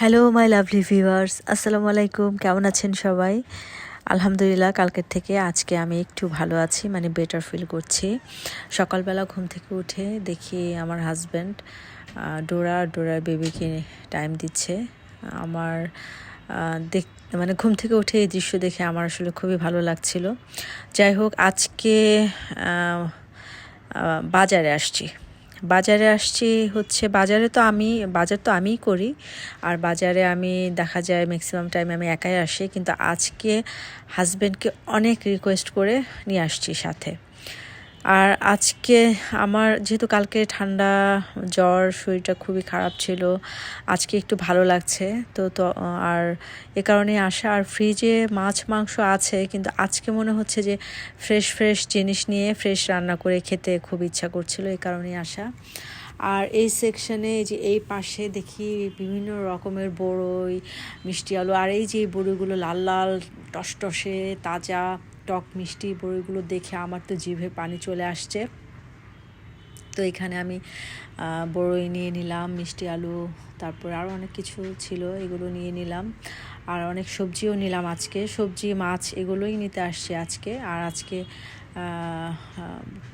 Hello my lovely viewers আসসালামু আলাইকুম কেমন আছেন সবাই? আলহামদুলিল্লাহ, কালকের থেকে আজকে আমি একটু ভালো আছি মানে বেটার ফিল করছি। সকালবেলা ঘুম থেকে উঠে দেখি আমার হাজব্যান্ড ডোরা, ডোরার বেবিকে টাইম দিচ্ছে। আমার দেখ মানে ঘুম থেকে উঠে এই দৃশ্য দেখে আমার আসলে খুবই ভালো লাগছিল। যাই হোক, আজকে বাজারে আসছি। বাজারে আসছি হচ্ছে, বাজারে তো আমি, বাজার তো আমিই করি। আর বাজারে আমি, দেখা যায় ম্যাক্সিমাম টাইম আমি একাই আসি। কিন্তু আজকে হাজব্যান্ডকে অনেক রিকোয়েস্ট করে নিয়ে আসছি সাথে। আর আজকে আমার, যেহেতু কালকে ঠান্ডা, জ্বর, শরীরটা খুবই খারাপ ছিল, আজকে একটু ভালো লাগছে। তো তো, আর এ কারণে আসা আর ফ্রিজে মাছ, মাংস আছে, কিন্তু আজকে মনে হচ্ছে যে ফ্রেশ ফ্রেশ জিনিস নিয়ে ফ্রেশ রান্না করে খেতে খুব ইচ্ছা করছিল এই কারণেই আসা আর এই সেকশনে যে এই পাশে দেখি বিভিন্ন রকমের বড়ই, মিষ্টি আলু, আর এই যে বড়িগুলো লাল লাল, টসটসে, তাজা টক মিষ্টি বড়িগুলো দেখে আমার তো জিভে পানি চলে আসছে। তো এখানে আমি বড়ই নিয়ে নিলাম, মিষ্টি আলু, তারপর আরও অনেক কিছু ছিল, এগুলো নিয়ে নিলাম। আর অনেক সবজিও নিলাম আজকে। সবজি, মাছ, এগুলোই নিতে আসছি আজকে। আর আজকে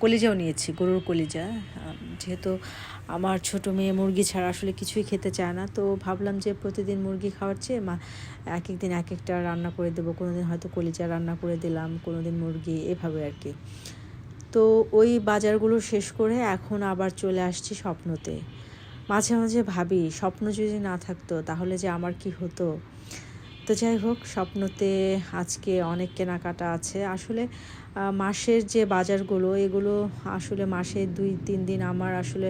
কলিজাও নিয়েছি, গরুর কলিজা। যেহেতু আমার ছোট মেয়ে মুরগি ছাড়া আসলে কিছুই খেতে চায় না, তো ভাবলাম যে প্রতিদিন মুরগি খাওয়ার চেয়ে, মা এক এক দিন এক একটা রান্না করে দেবো। কোনো দিন হয়তো কলিজা রান্না করে দিলাম কোনো দিন মুরগি, এভাবে আর কি। তো ওই বাজারগুলো শেষ করে এখন আবার চলে আসছি স্বপ্নতে। মাঝে মাঝে ভাবি, স্বপ্ন যদি না থাকতো তাহলে যে আমার কি হতো? তো যাই হোক, স্বপ্নতে আজকে অনেক কেনাকাটা আছে। আসলে মাসের যে বাজারগুলো, এগুলো আসলে মাসে দুই, তিন দিন আমার আসলে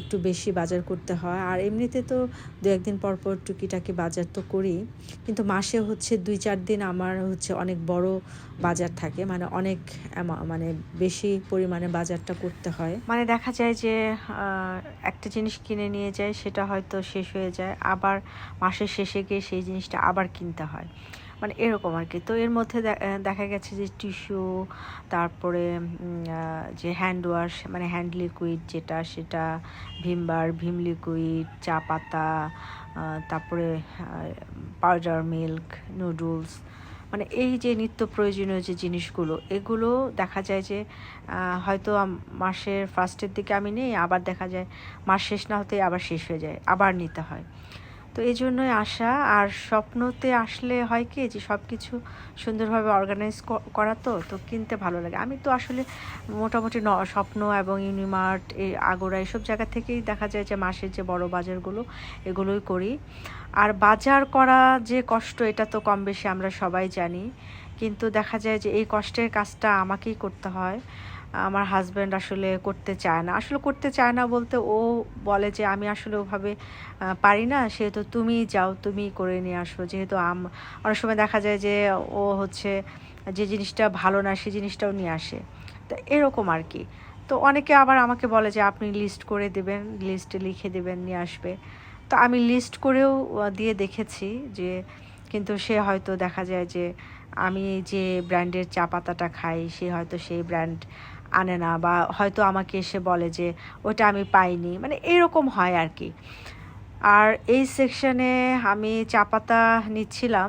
একটু বেশি বাজার করতে হয়। আর এমনিতে তো দু একদিন পর পর টুকিটাকি বাজার তো করি। কিন্তু মাসে হচ্ছে দুই, চার দিন আমার হচ্ছে অনেক বড় বাজার থাকে। মানে অনেক মানে বেশি পরিমাণে বাজারটা করতে হয়। মানে দেখা যায় যে একটা জিনিস কিনে নিয়ে যায়, সেটা হয়তো শেষ হয়ে যায়। আবার মাসের শেষে গিয়ে সেই জিনিসটা আবার কিনতে হয়। মানে এরকম আর কি। তো এর মধ্যে দেখা গেছে যে টিস্যু তারপরে যে হ্যান্ড ওয়াশ মানে হ্যান্ড লিকুইড যেটা, সেটা ভিমবার ভিম লিকুইড চা পাতা তারপরে পাউডার মিল্ক নুডলস মানে এই যে নিত্য প্রয়োজনীয় যে জিনিসগুলো, এগুলো দেখা যায় যে হয়তো মাসের ফার্স্টের দিকে আমি নেই, আবার দেখা যায় মাস শেষ না হতে আবার শেষ হয়ে যায়, আবার নিতে হয়। তো এই জন্যই আসা। আর স্বপ্নতে আসলে হয় কি, যে সব কিছু সুন্দরভাবে অর্গানাইজ করা তো তো কিনতে ভালো লাগে। আমি তো আসলে মোটামুটি ন, স্বপ্ন এবং ইউনিমার্ট এই আগোড়া এসব জায়গা থেকেই দেখা যায় যে মাসের যে বড় বাজারগুলো, এগুলোই করি। আর বাজার করা যে কষ্ট, এটা তো কম বেশি আমরা সবাই জানি। কিন্তু দেখা যায় যে এই কষ্টের কাজটা আমাকেই করতে হয়। আমার হাজব্যান্ড আসলে করতে চায় না। আসলে করতে চায় না বলতে ও বলে যে, আমি আসলে ওভাবে পারি না। সেহেতু তুমি যাও, তুমি করে নিয়ে আসো। যেহেতু আম, অনেক সময় দেখা যায় যে, ও হচ্ছে যে জিনিসটা ভালো না সেই জিনিসটাও নিয়ে আসে। তো এরকম আর কি। তো অনেকে আবার আমাকে বলে যে, আপনি লিস্ট করে দেবেন লিস্টে লিখে দেবেন, নিয়ে আসবে। তো আমি লিস্ট করেও দিয়ে দেখেছি যে, কিন্তু সে হয়তো দেখা যায় যে আমি যে ব্র্যান্ডের চা পাতাটা খাই, সে হয়তো সেই ব্র্যান্ড আনে না বা হয়তো আমাকে এসে বলে যে ওটা আমি পাইনি। মানে এরকম হয় আর কি আর এই সেকশনে আমি চা পাতা নিচ্ছিলাম।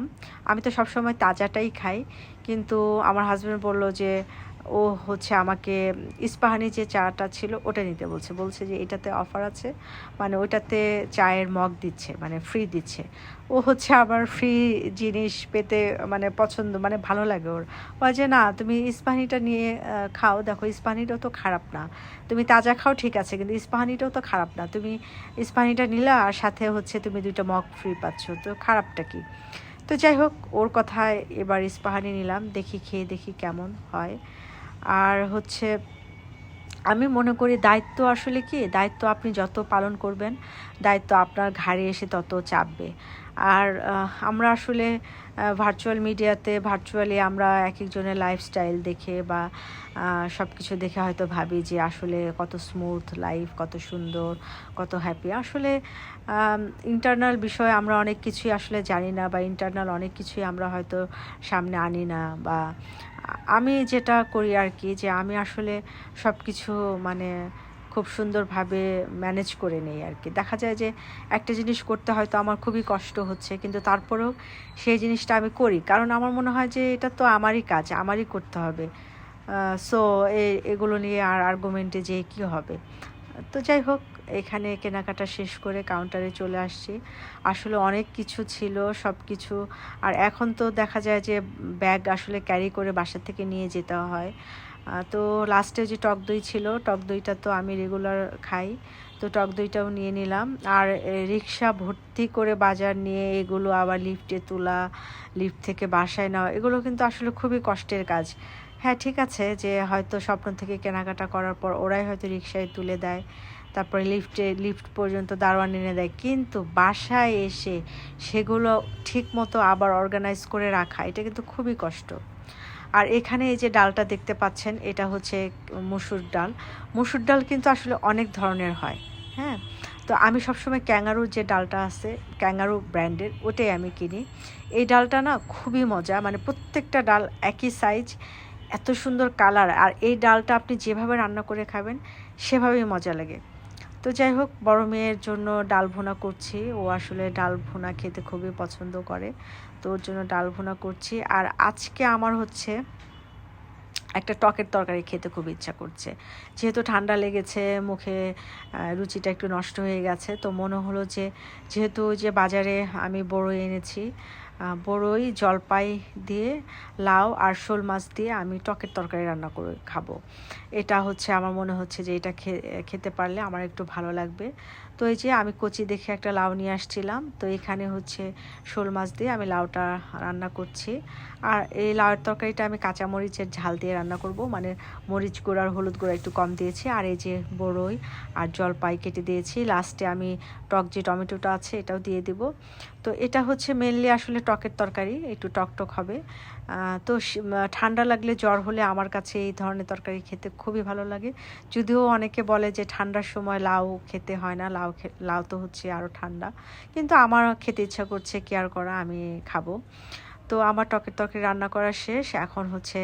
আমি তো সবসময় তাজাটাই খাই। কিন্তু আমার হাজব্যান্ড বলল যে ও হচ্ছে আমাকে ইস্পাহানি যে চাটা ছিল ওটা নিতে বলছে। বলছে যে এটাতে অফার আছে মানে ওটাতে চায়ের মগ দিচ্ছে মানে ফ্রি দিচ্ছে। ও হচ্ছে আবার ফ্রি জিনিস পেতে মানে পছন্দ মানে ভালো লাগে ওর। বলে যে না, তুমি ইস্পাহানিটা নিয়ে খাও। দেখো ইস্পাহানিটাও তো খারাপ না। তুমি তাজা খাও, ঠিক আছে, কিন্তু ইস্পাহানিটাও তো খারাপ না। তুমি ইস্পাহানিটা নিলা আর সাথে হচ্ছে তুমি দুইটা মগ ফ্রি পাচ্ছ। তো খারাপটা কি? তো যাই হোক, ওর কথায় এবার ইস্পাহানি নিলাম। দেখি, খেয়ে দেখি কেমন হয়। আর হচ্ছে আমি মনে করি দায়িত্ব আসলে কি? দায়িত্ব আপনি যত পালন করবেন, দায়িত্ব আপনার ঘাড়ে এসে তত চাপবে। আর আমরা আসলে ভার্চুয়াল মিডিয়াতে ভার্চুয়ালি আমরা এক একজনের লাইফস্টাইল দেখে বা সব কিছু দেখে হয়তো ভাবি যে আসলে কত স্মুথ লাইফ কত সুন্দর, কত হ্যাপি আসলে ইন্টারনাল বিষয়ে আমরা অনেক কিছুই আসলে জানি না বা ইন্টারনাল অনেক কিছুই আমরা হয়তো সামনে আনি না বা আমি যেটা করি আর কি যে আমি আসলে সব কিছু মানে খুব সুন্দরভাবে ম্যানেজ করে নেই আর কি। দেখা যায় যে একটা জিনিস করতে হয়তো আমার খুবই কষ্ট হচ্ছে, কিন্তু তারপরেও সেই জিনিসটা আমি করি। কারণ আমার মনে হয় যে এটা তো আমারই কাজ, আমারই করতে হবে। সো এগুলো নিয়ে আর আর্গুমেন্টে যে কী হবে। তো যাই হোক, এখানে কেনাকাটা শেষ করে কাউন্টারে চলে আসছি। আসলে অনেক কিছু ছিল সব কিছু আর এখন তো দেখা যায় যে ব্যাগ আসলে ক্যারি করে বাসা থেকে নিয়ে যেতে হয়। তো লাস্টে যে টক দই ছিল, টক দইটা তো আমি রেগুলার খাই। তো টক দইটাও নিয়ে নিলাম। আর রিক্সা ভর্তি করে বাজার নিয়ে এগুলো আবার লিফটে তোলা লিফট থেকে বাসায় নেওয়া, এগুলো কিন্তু আসলে খুবই কষ্টের কাজ। হ্যাঁ ঠিক আছে যে হয়তো স্বপ্ন থেকে কেনাকাটা করার পর ওরাই হয়তো রিক্সায় তুলে দেয়, তারপরে লিফটে লিফট পর্যন্ত দারোয়ান এনে দেয়। কিন্তু বাসায় এসে সেগুলো ঠিক মতো আবার অর্গানাইজ করে রাখা, এটা কিন্তু খুবই কষ্ট। আর এখানে এই যে ডালটা দেখতে পাচ্ছেন, এটা হচ্ছে মুসুর ডাল। মুসুর ডাল কিন্তু আসলে অনেক ধরনের হয় হ্যাঁ? তো আমি সবসময় ক্যাঙ্গারুর যে ডালটা আছে, ক্যাঙ্গারু ব্র্যান্ডের, ওটাই আমি কিনি। এই ডালটা না খুবই মজা মানে প্রত্যেকটা ডাল একই সাইজ এত সুন্দর কালার আর এই ডালটা আপনি যেভাবে রান্না করে খাবেন, সেভাবেই মজা লাগে। তো যাই হোক, বড় মেয়ের জন্য ডাল ভুনা করছি। ও আসলে ডাল ভুনা খেতে খুবই পছন্দ করে। তো ওর জন্য ডাল ভুনা করছি। আর আজকে আমার হচ্ছে একটা টকের তরকারি খেতে খুব ইচ্ছা করছে। যেহেতু ঠান্ডা লেগেছে, মুখে রুচিটা একটু নষ্ট হয়ে গেছে, তো মনে হলো যে, যেহেতু যে বাজারে আমি বড় এনেছি বড়ই জলপাই দিয়ে, লাউ আর শোল মাছ দিয়ে আমি টকের তরকারি রান্না করে খাব। এটা হচ্ছে, আমার মনে হচ্ছে যে এটা খেতে পারলে আমার একটু ভালো লাগবে। তো এই যে আমি কচি দেখে একটা লাউ নিয়ে আসছিলাম, তো এখানে হচ্ছে শোল মাছ দিয়ে আমি লাউটা রান্না করছি। আর এই লাউয়ের তরকারিটা আমি কাঁচা মরিচের ঝাল দিয়ে রান্না করব মানে মরিচ গুঁড়ো আর হলুদ গুঁড়ো একটু কম দিয়েছি। আর এই যে বড়ই আর জলপাই কেটে দিয়েছি, লাস্টে আমি টক যে টমেটোটা আছে এটাও দিয়ে দিব। তো এটা হচ্ছে মেনলি আসলে টকের তরকারি, একটু টক টক হবে। তো ঠান্ডা লাগলে জ্বর হলে আমার কাছে এই ধরনের তরকারি খেতে খুবই ভালো লাগে। যদিও অনেকে বলে যে ঠান্ডার সময় লাউ খেতে হয় না, লাউ লাউ তো হচ্ছে আরও ঠান্ডা। কিন্তু আমার খেতে ইচ্ছা করছে কেয়ার করা, আমি খাব। তো আমার টকের তরকারি রান্না করা শেষ, এখন হচ্ছে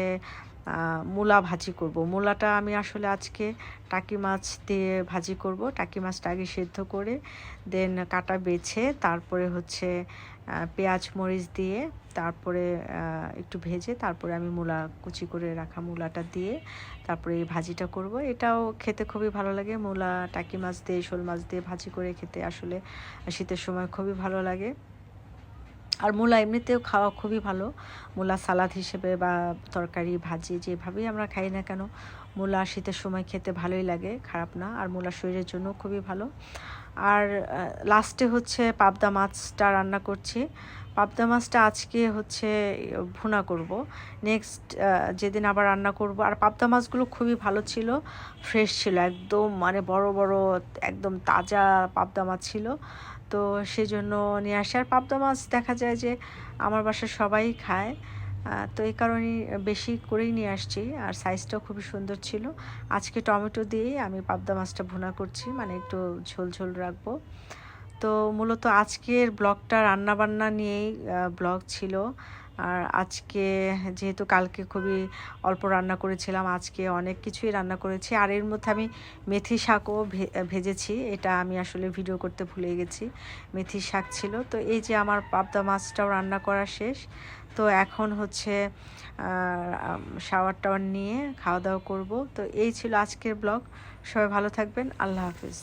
মূলা ভাজি করব। মূলাটা আমি আসলে আজকে টাকি মাছ দিয়ে ভাজি করব। টাকি মাছটা আগে সেদ্ধ করে দেন কাটা বেছে, তারপরে হচ্ছে পেঁয়াজ মরিচ দিয়ে, তারপরে একটু ভেজে, তারপরে আমি মূলা, কুচি করে রাখা মূলাটা দিয়ে, তারপরে এই ভাজিটা করব। এটাও খেতে খুবই ভালো লাগে। মূলা, টাকি মাছ দিয়ে, শোল মাছ দিয়ে ভাজি করে খেতে আসলে শীতের সময় খুবই ভালো লাগে। আর মূলা এমনিতেও খাওয়া খুবই ভালো। মূলা সালাদ হিসেবে বা তরকারি, ভাজি যেভাবেই আমরা খাই না কেন, মূলা শীতের সময় খেতে ভালোই লাগে, খারাপ না। আর মূলা শরীরের জন্য খুবই ভালো। আর লাস্টে হচ্ছে পাবদা মাছটা রান্না করছি। পাবদা মাছটা আজকে হচ্ছে ভুনা করব। নেক্সট যেদিন আবার রান্না করব। আর পাবদা মাছগুলো খুবই ভালো ছিল ফ্রেশ ছিল একদম। মানে বড় বড়, একদম তাজা পাবদা মাছ ছিল। তো সেজন্য নিয়ে আসে। আর পাবদা মাছ দেখা যায় যে আমার বাসার সবাই খায়। তো এই কারণেই বেশি করেই নিয়ে আসছি। আর সাইজটাও খুবই সুন্দর ছিল। আজকে টমেটো দিয়েই আমি পাবদা মাছটা ভুনা করছি। মানে একটু ঝোল ঝোল রাখব। তো মূলত আজকের ব্লগটা রান্নাবান্না নিয়েই ব্লগ ছিল। আর আজকে যেহেতু কালকে খুবই অল্প রান্না করেছিলাম, আজকে অনেক কিছুই রান্না করেছি। আর এর মধ্যে আমি মেথি শাকও ভেজেছি, এটা আমি আসলে ভিডিও করতে ভুলে গেছি। মেথি শাক ছিল। তো এই যে আমার পাবদা মাছটাও রান্না করা শেষ। তো এখন হচ্ছে শাওয়ার টাওয়ার নিয়ে খাওয়া দাওয়া করব। তো এই ছিল আজকের ব্লগ সবাই ভালো থাকবেন। আল্লাহ হাফিজ।